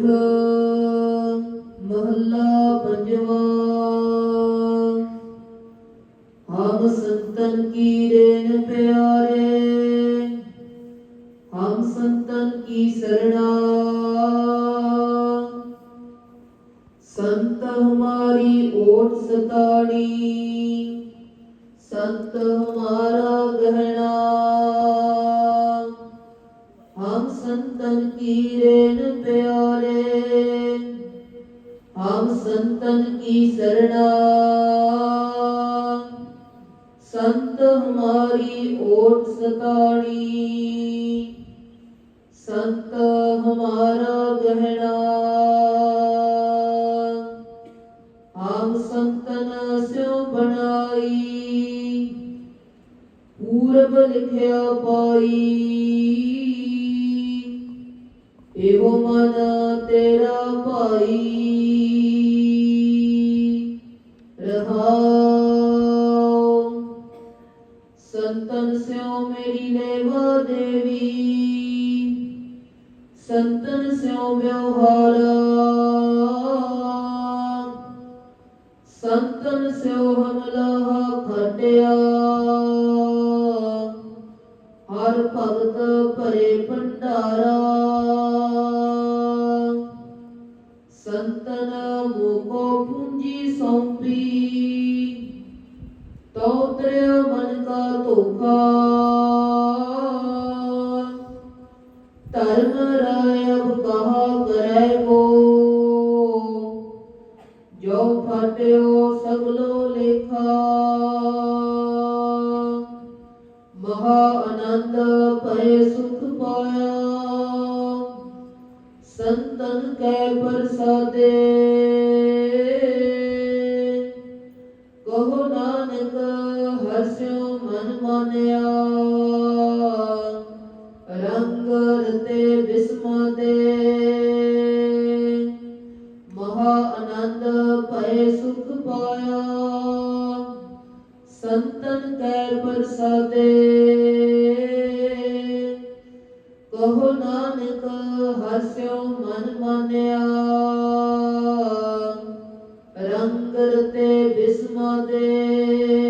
ਬਿਰਥ ਮਹੱਲਾ ਪੰਜਵਾਂ। ਹਮ ਸੰਤਨ ਕੀ ਰੇਨ ਪਿਆਰੇ, ਹਮ ਸੰਤਨ ਕੀ ਸਰਣਾ। ਸੰਤ ਹਮਾਰੀ ਓਟ ਸਤਾੜੀ ਸੰਤ ਹਮਾਰਾ ਗਹਿਣਾ। ਹਮ ਸੰਤਨ ਕੀ हम संतन की शरणा संत हमारी ओट सताड़ी संत हमारा गहना हम संतन स्यो बनाई पूरब लिखिया पाई ਇਹੋ ਮਨ ਤੇਰਾ ਭਾਈ ਰਹਾਉ ਸੰਤਨ ਸਿਓ ਮੇਰੀ ਲੇਵਾ ਦੇਵੀ ਸੰਤਨ ਸਿਓ ਵਿਵਹਾਰਾ ਸੰਤਨ ਸਿਉ ਹਮਲਾ ਖਟਿਆ ਹਰ ਭਗਤ ਭਰੇ ਭੰਡਾਰਾ ਸੰਤਨ ਮੋਕੋ ਪੂੰਜੀ ਸੌਂਪੀ ਤੋ ਮਨ ਕਾ ਧੋਖਾ। ਧਰਮ ਰਾਇ ਅਬ ਕਹਾ ਕਰੈ ਕੋ। ਜੋ ਫਟਿਓ ਸਗਲੋ ਲੇਖਾ। ਮਹਾ ਆਨੰਦ ਪਏ ਸੁਖ ਪਾਇਆ। ਸੰਤਨ ਕੈ ਪ੍ਰਸਾਦੇ। ਕਹੋ ਨਾਨਕ ਹਸਿਓ ਮਨ ਮਾਨਿਆ ਰੰਗ ਰਤੇ ਬਿਸਮਦੇ ਮਹਾ ਆਨੰਦ ਭਏ ਸੁਖ ਪਾਇਆ। ਸੰਤਨ ਕੈ ਪ੍ਰਸਾਦੇ। ਕਹੋ ਨਾਨਕ ਹਸਿਓ ਮਨ ਮਾਨਿਆ। ਰੰਗ ਰਤੇ ਬਿਸਮਦੇ